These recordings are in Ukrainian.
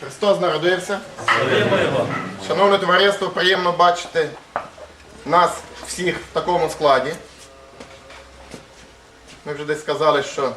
Христос народився. Шановне товариство, приємно бачити нас всіх в такому складі. Ми вже десь сказали, що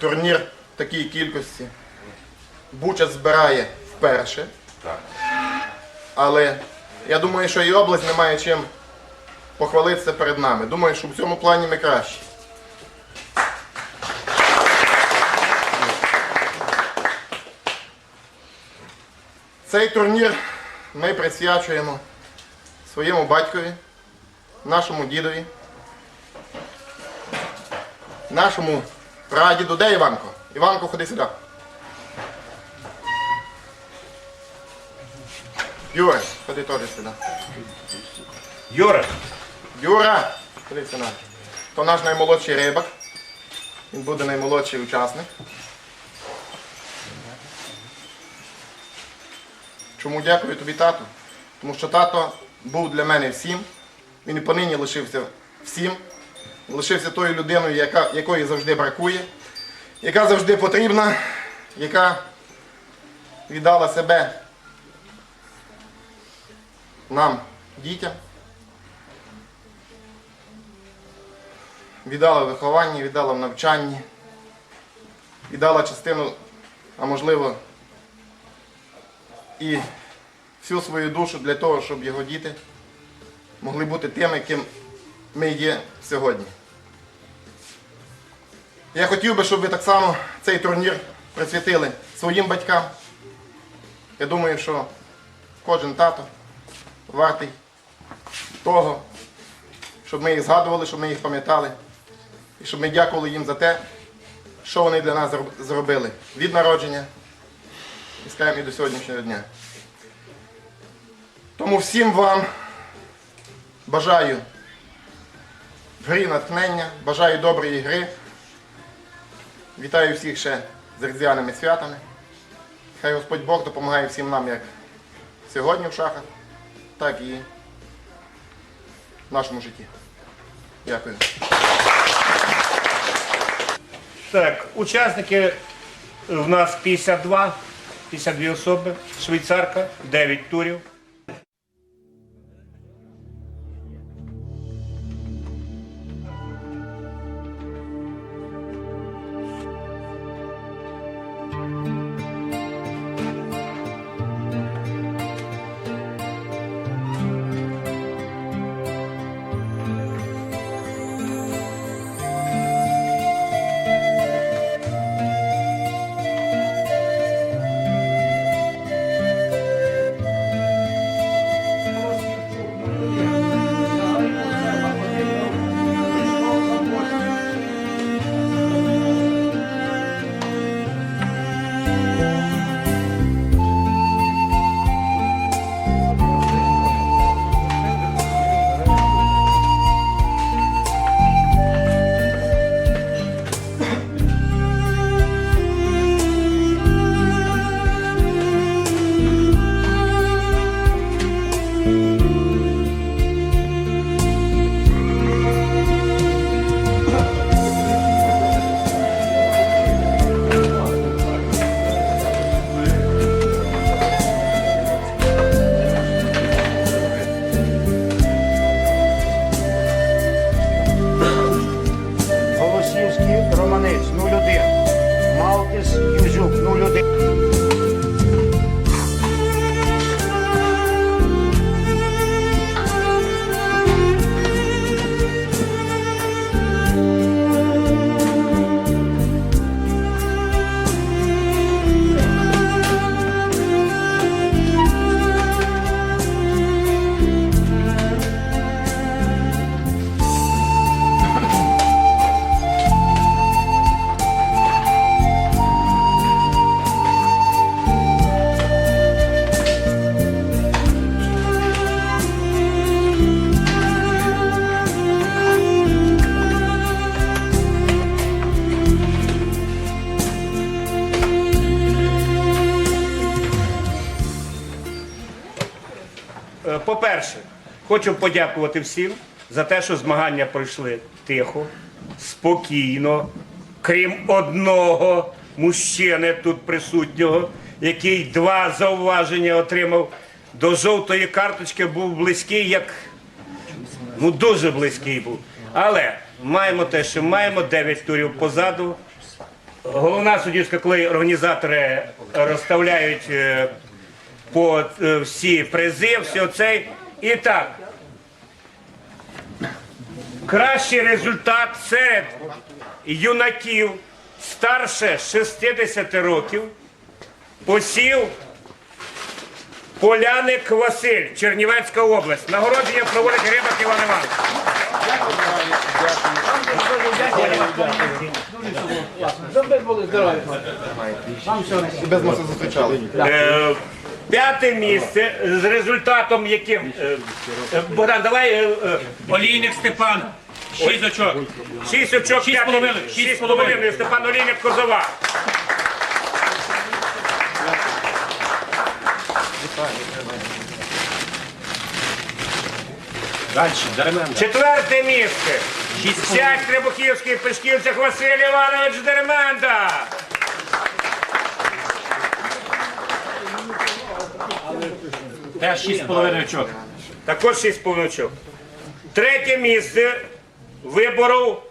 турнір в такій кількості Буча збирає вперше. Але я думаю, що і область не має чим похвалитися перед нами. Думаю, що в цьому плані ми кращі. Цей турнір ми присвячуємо своєму батькові, нашому дідові, нашому прадіду. Де Іванко? Іванко, ходи сюди. Юра, ходи теж сюди. Юра, Юра, ходи сюди. То наш наймолодший рибак. Він буде наймолодший учасник. Чому дякую тобі, тату? Тому що тато був для мене всім. Він і понині лишився всім. Лишився тою людиною, яка, якої завжди бракує, яка завжди потрібна, яка віддала себе нам, дітям. Віддала в вихованні, віддала в навчанні, віддала частину, а можливо, і всю свою душу для того, щоб його діти могли бути тими, ким ми є сьогодні. Я хотів би, щоб ви так само цей турнір присвятили своїм батькам. Я думаю, що кожен тато вартий того, щоб ми їх згадували, щоб ми їх пам'ятали. І щоб ми дякували їм за те, що вони для нас зробили від народження і скажімо, і до сьогоднішнього дня. Тому всім вам бажаю в грі натхнення, бажаю доброї гри. Вітаю всіх ще з різдвяними святами. Хай Господь Бог допомагає всім нам як сьогодні в шахах, так і в нашому житті. Дякую. так, учасники в нас 52, 52 особи, швейцарка, 9 турів. Хочу подякувати всім за те, що змагання пройшли тихо, спокійно, крім одного мужчини тут присутнього, який два зауваження отримав. До жовтої карточки був близький, як ну дуже близький був. Але маємо те, що маємо 9 турів позаду. Головна суддівська, коли організатори розставляють е, по е, всі призи, все цей. І так. Кращий результат серед юнаків старше 60 років посів Поляник Василь, Чернівецька область. Нагородження проводить Рибак Іван Іванович. Щоб ви були здорові. І без нас зустрічали. Е, П'яте місце з результатом яким. е, е, Богдан, давай. е, е, Олійник Степан. Шість очок. Шість очок, Шість п'яте- половиною, шість шість половиною. половиною. Степан Олійник Козова. Далі, Деремента. Четверте місце. Шість Сядь Требухівський пешківцях Василь Іванович Деремента. Теж шість з половиною очок. Також шість повночок. Третє місце виборов,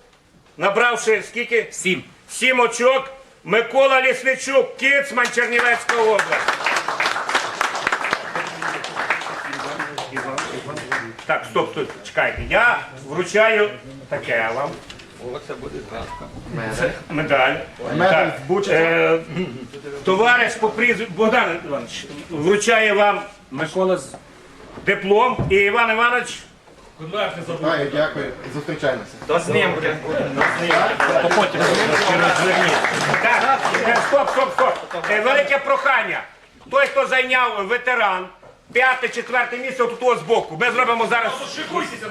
набравши скільки? Сім. Сім очок. Микола Лісничук, Кіцман, Чернівецька область. Так, стоп, стоп, чекайте. Я вручаю таке вам. Це медаль. Медаль Так, е, Товариш по прізвищу Богдан Іванович вручає вам Микола з диплом і Іван Іванович. Знаю, дякую. Зустрічаємося. до знімки. То потім розверніть. Так, е, стоп, стоп, стоп. Е, Велике прохання. Той, хто зайняв ветеран, п'яте, четверте місце отут ось збоку. Ми зробимо зараз. Шикуйтеся,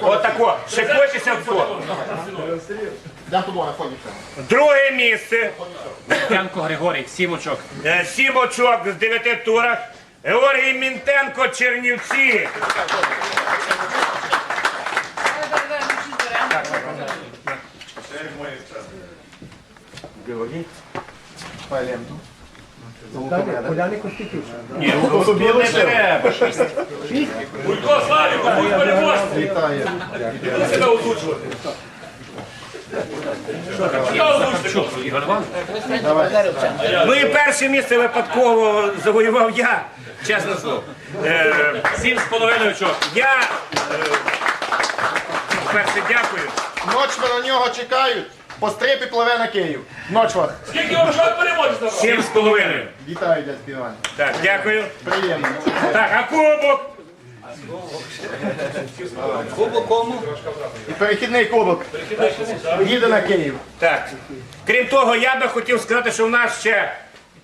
Отако, шикуйтеся на фоні. Друге місце. Янко Григорій, сім очок. Е, Сім очок з дев'яти турах. Георгій Мінтенко, Чернівці. Пайленту. Ні, тут не треба. Вітаю. Ігор Іван. Ну і перше місце випадково завоював я, чесно слово. Е, Сім з половиною очок. Я е, перше дякую. Ночми на нього чекають. По стрипі пливе на Київ. Ночва. Сім з половиною. Вітаю, дядь Іван. Так, дякую. Приємно. Так, а кубок? Кубок, І перехідний кубок. Їде на Київ. Так. Крім того, я би хотів сказати, що в нас ще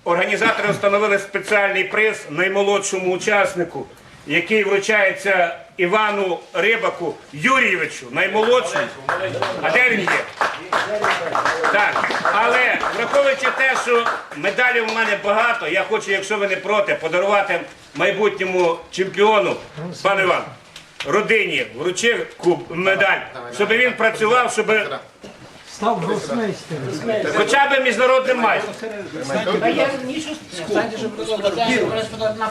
організатори встановили спеціальний приз наймолодшому учаснику, який вручається Івану Рибаку Юрійовичу, наймолодшому. А де він є? Так, але враховуючи те, що медалів у мене багато, я хочу, якщо ви не проти, подарувати майбутньому чемпіону, пане Іван, родині вручив куб, медаль, щоб він працював, щоб Став гросмейстером. хоча б міжнародним майстром. Та я нішу станьте, розкладати на.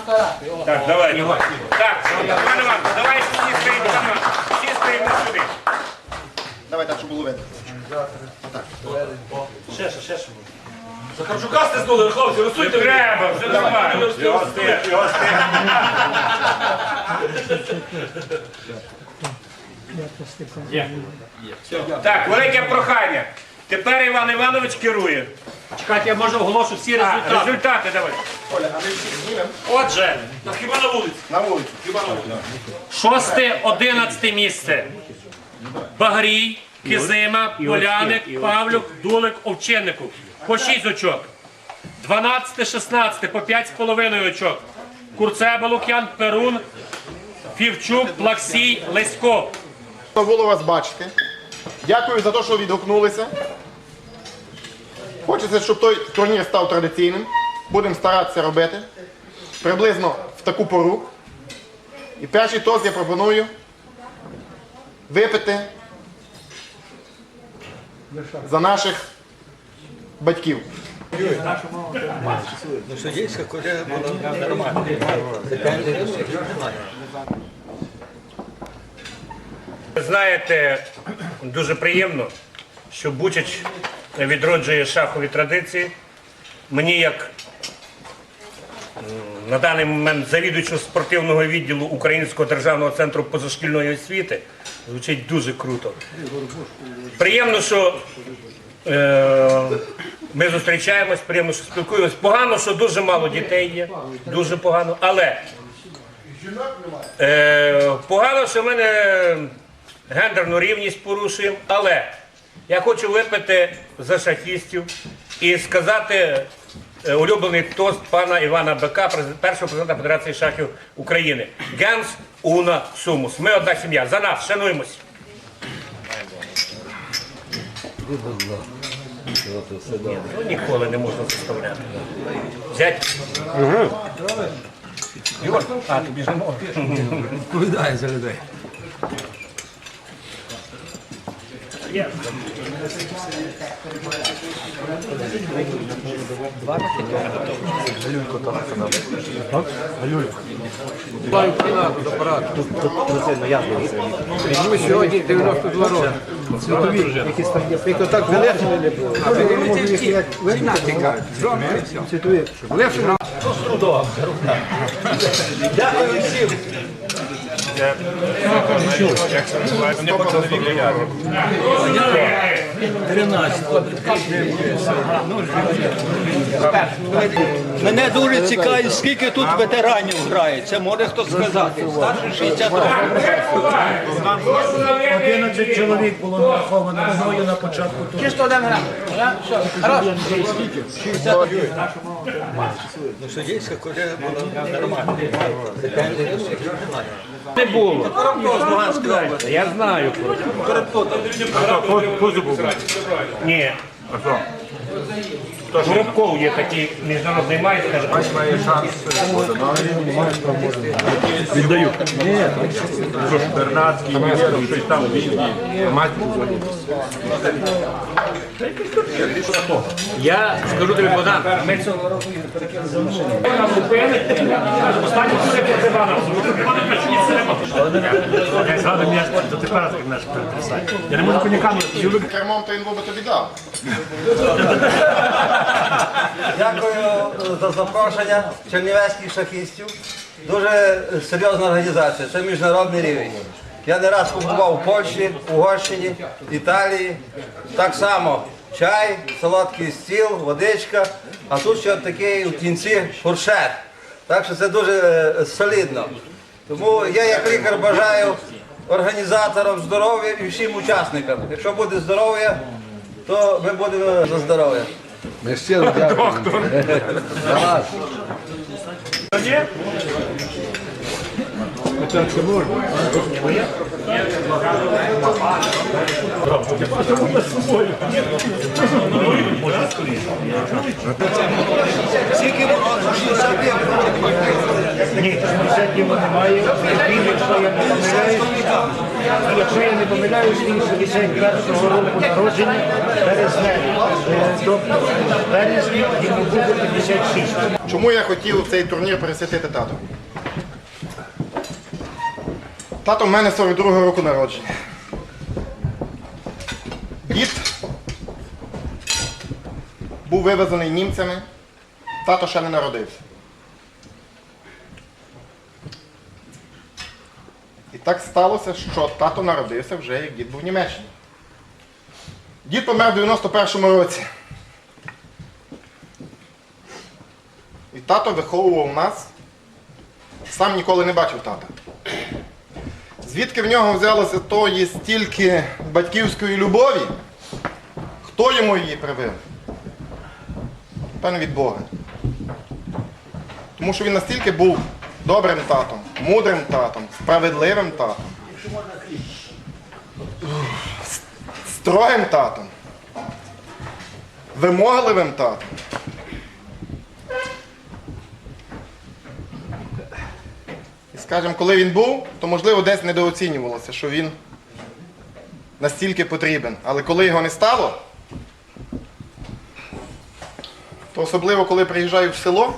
Так, давай. Так, пане Іван, давай всі стоїмо, пане всі стоїмо сюди. Давай так, щоб було видно. Захарчука стиснули, хлопці, рисуйте. Треба, вже нормально. Його стих, його стих. Так, велике прохання. Тепер Іван Іванович керує. Чекайте, я можу оголошу всі результати. результати давай. Отже, Та хіба на вулиці? На вулиці. шосте, одинадцяте місце. Багрій, Кизима, Поляник, Павлюк, Дулик, Овчиннику. По 6 очок. 12, 16, по 5 з половиною очок. Курцеба, Лук'ян, Перун, Фівчук, Плаксій, Лесько. То було вас бачити. Дякую за те, що відгукнулися. Хочеться, щоб той турнір став традиційним. Будемо старатися робити. Приблизно в таку пору. І перший тост я пропоную випити за наших батьків. Судейська колега була нормальна. Ви знаєте, дуже приємно, що Бучич відроджує шахові традиції. Мені як на даний момент завідувачу спортивного відділу Українського державного центру позашкільної освіти звучить дуже круто. Приємно, що е, ми зустрічаємось, приємно, що спілкуємось. Погано, що дуже мало дітей є, дуже погано. Але Е, погано, що ми не гендерну рівність порушуємо, але я хочу випити за шахістів і сказати улюблений тост пана Івана Бека, першого президента Федерації шахів України. Генс уна сумус. Ми одна сім'я. За нас, шануємось. Ну, ніколи не можна заставляти. Взять. Юр, а тобі ж не можна. Відповідає за людей. Йому сьогодні 92 роки. Тільки так вилежали не було. Я можу їх як вигнати, кажуть. Левшина. Дякую всім. Мене дуже цікавить, скільки тут ветеранів грає. Це може хто сказати. Старше 60 років. 11 чоловік було нараховано мною на початку один грам. Я? Все, хорош. Судейська колега була нормальна. Не було. Я знаю. Ні. А що? Горобков є такий міжнародний майстер. має шанс Віддаю. Що ж, Бернацький, щось там він і Матьків Я скажу тобі, Богдан, ми цього року Останній все проти Івана. Я згадую м'яч до тепер як наш перетрясає. Я не можу коньяка, але Кермом то він би тобі дав. Дякую за запрошення чернівецьких шахістів. Дуже серйозна організація, це міжнародний рівень. Я не раз побував в Польщі, Угорщині, Італії. Так само чай, солодкий стіл, водичка, а тут ще такий в кінці фуршет. Так що це дуже е, солідно. Тому я як лікар бажаю організаторам здоров'я і всім учасникам. Якщо буде здоров'я, то ми будемо за здоров'я. Ми щиро дякуємо. Ні, 60 йому немає. Він, якщо я не помиляюсь, якщо я не помиляюсь, він 61-го року народження, березневі. Тобто березні йому буде 56. Чому я хотів цей турнір присвятити тату? Тато в мене 42-го року народження. Дід був вивезений німцями, тато ще не народився. І так сталося, що тато народився вже як дід був в Німеччині. Дід помер в 91-му році. І тато виховував нас. Сам ніколи не бачив тата. Звідки в нього взялося тої стільки батьківської любові? Хто йому її привив? Певно від Бога. Тому що він настільки був добрим татом, мудрим татом, справедливим татом, строгим татом, вимогливим татом. Скажімо, коли він був, то можливо десь недооцінювалося, що він настільки потрібен. Але коли його не стало, то особливо коли приїжджаю в село,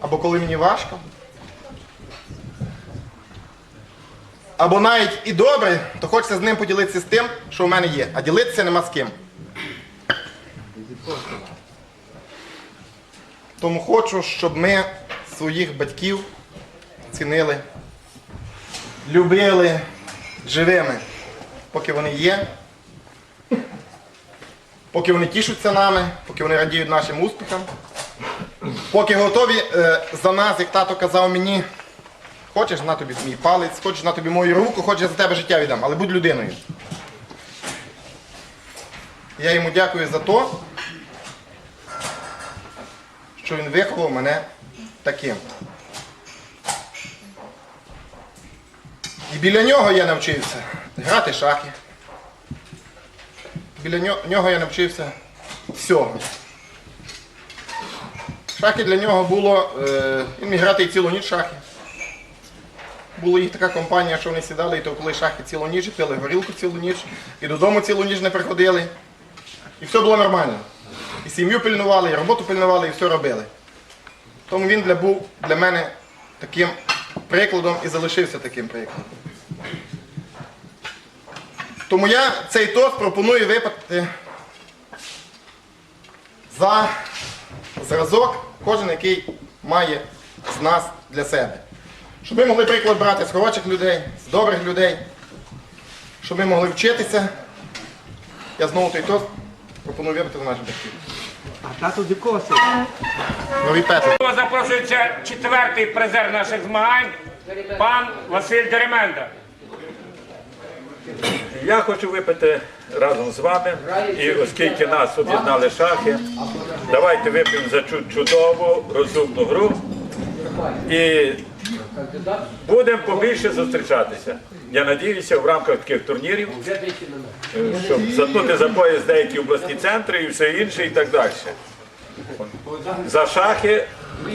або коли мені важко, або навіть і добре, то хочеться з ним поділитися з тим, що в мене є. А ділитися нема з ким. Тому хочу, щоб ми своїх батьків цінили, любили живими, поки вони є, поки вони тішуться нами, поки вони радіють нашим успіхам, поки готові е, за нас, як тато казав мені, хочеш на тобі мій палець, хочеш на тобі мою руку, хочеш за тебе життя віддам, але будь людиною. Я йому дякую за те, що він виховав мене таким. І біля нього я навчився грати шахи. Біля нього, я навчився всього. Шахи для нього було, е, він міг грати і цілу ніч шахи. Була їх така компанія, що вони сідали і товкли шахи цілу ніч, пили горілку цілу ніч, і додому цілу ніч не приходили. І все було нормально. І сім'ю пильнували, і роботу пильнували, і все робили. Тому він для, був для мене таким прикладом і залишився таким прикладом. Тому я цей тост пропоную випадати за зразок, кожен, який має з нас для себе. Щоб ми могли приклад брати з хороших людей, з добрих людей, щоб ми могли вчитися. Я знову той тост пропоную випити за наших батьків. А тато дикоси. Нові петли. Запрошується четвертий призер наших змагань, пан Василь Деременда. Я хочу випити разом з вами, і оскільки нас об'єднали шахи, давайте вип'ємо за чудову, розумну гру. І будемо побільше зустрічатися. Я надіюся, в рамках таких турнірів, е, щоб заткнути за пояс деякі обласні центри і все інше, і так далі. За шахи,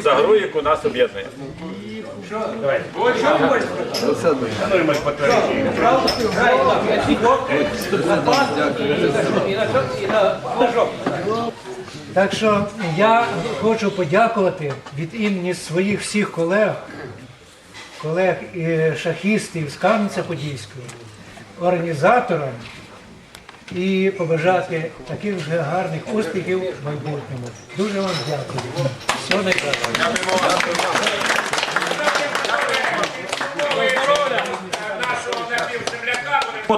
за гру, яку нас об'єднує. Так що я хочу подякувати від імені своїх всіх колег, колег і шахістів з Кам'янця-Подільського, організаторам і побажати таких же гарних успіхів в майбутньому. Дуже вам дякую. Всього найкращого.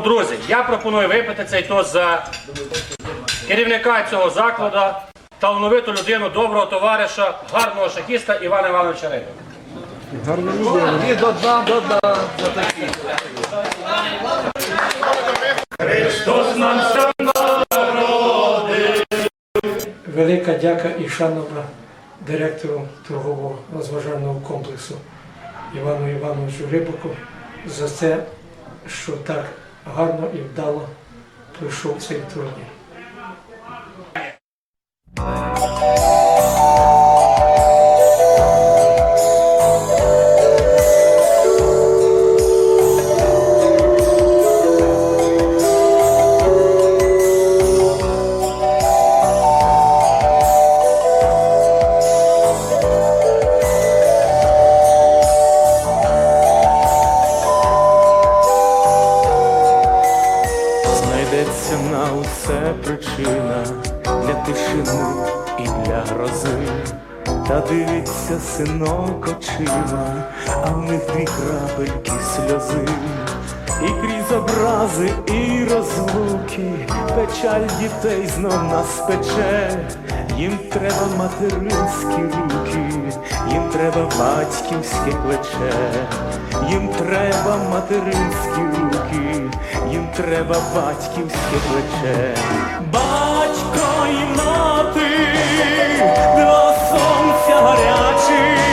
Друзі, я пропоную випити цей тост за керівника цього закладу, талановиту людину, доброго товариша, гарного шахіста Івана Івановича Риба. І до дна, до дна. За такі. Велика дяка і шановна директору торгового розважального комплексу Івану Івановичу Рибаку за це, що так гарно і вдало пройшов цей турнір. Дітей знов нас пече. Їм треба материнські руки, їм треба батьківське плече, їм треба материнські руки, їм треба батьківське плече. Батько і мати, два сонця гарячих,